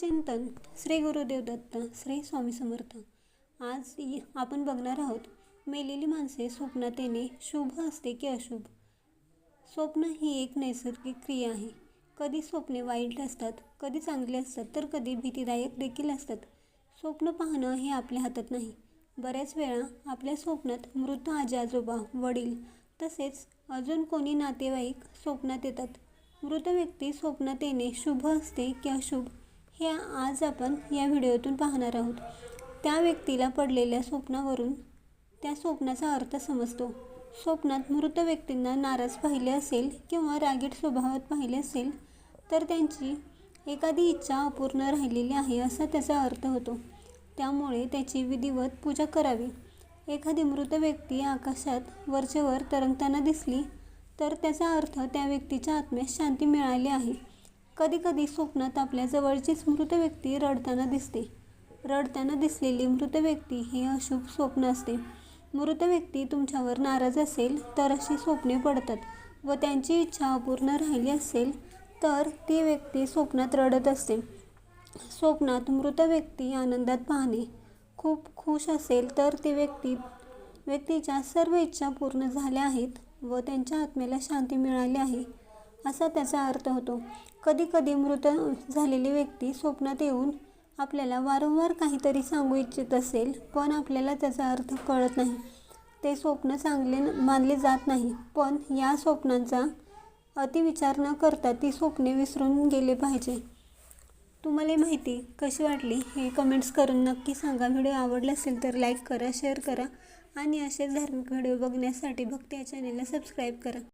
चिंतन श्री गुरुदेव दत्त श्री स्वामी समर्थ. आज आपण बघणार आहोत मेलेली माणसे स्वप्नात येणे शुभ असते की अशुभ? स्वप्न ही एक नैसर्गिक क्रिया आहे. कधी स्वप्ने वाईट असतात कधी चांगली असतात तर कधी भीतीदायक देखील असतात. स्वप्न पाहणं हे आपल्या हातात नाही. बऱ्याच वेळा आपल्या स्वप्नात मृत आजी आजोबा वडील तसेच अजून कोणी नातेवाईक स्वप्नात येतात. मृत व्यक्ती स्वप्नात येणे शुभ असते की अशुभ? हे आज आपण या व्हिडिओतून पाहणार आहोत. त्या व्यक्तीला पडलेल्या स्वप्नावरून त्या स्वप्नाचा अर्थ समजतो. स्वप्नात मृत व्यक्तींना नाराज पाहिले असेल किंवा रागीट स्वभावात पाहिले असेल तर त्यांची एखादी इच्छा अपूर्ण राहिलेली आहे असा त्याचा अर्थ होतो. त्यामुळे त्याची विधिवत पूजा करावी. एखादी मृत व्यक्ती आकाशात वरचेवर तरंगताना दिसली तर त्याचा अर्थ त्या व्यक्तीच्या आत्म्यास शांती मिळाली आहे. कधीकधी स्वप्नात आपल्या जवळचीच मृत व्यक्ती रडताना दिसते. रडताना दिसलेली मृत व्यक्ती हे अशुभ स्वप्न असते. मृत व्यक्ती तुमच्यावर नाराज असेल तर अशी स्वप्ने पडतात व त्यांची इच्छा अपूर्ण राहिली असेल तर ती व्यक्ती स्वप्नात रडत असते. स्वप्नात मृत व्यक्ती आनंदात पाहणे. खूप खुश असेल तर ती व्यक्ती व्यक्तीच्या सर्व इच्छा पूर्ण झाल्या आहेत व त्यांच्या आत्म्याला शांती मिळाली आहे. असा त्याचा अर्थ होतो. कधीकधी मृत झालेली व्यक्ती स्वप्नात येऊन आपल्याला वारंवार काहीतरी सांगू इच्छित असेल पण आपल्याला त्याचा अर्थ कळत नाही. ते स्वप्न चांगले न- मानले जात नाही पण या स्वप्नांचा अतिविचार न करता ती स्वप्ने विसरून गेले पाहिजे. तुम्हाला माहिती कशी वाटली हे कमेंट्स करून नक्की सांगा. व्हिडिओ आवडला असेल तर लाईक करा शेअर करा आणि असेच धार्मिक व्हिडिओ बघण्यासाठी भक्ती या चॅनेलला सबस्क्राईब करा.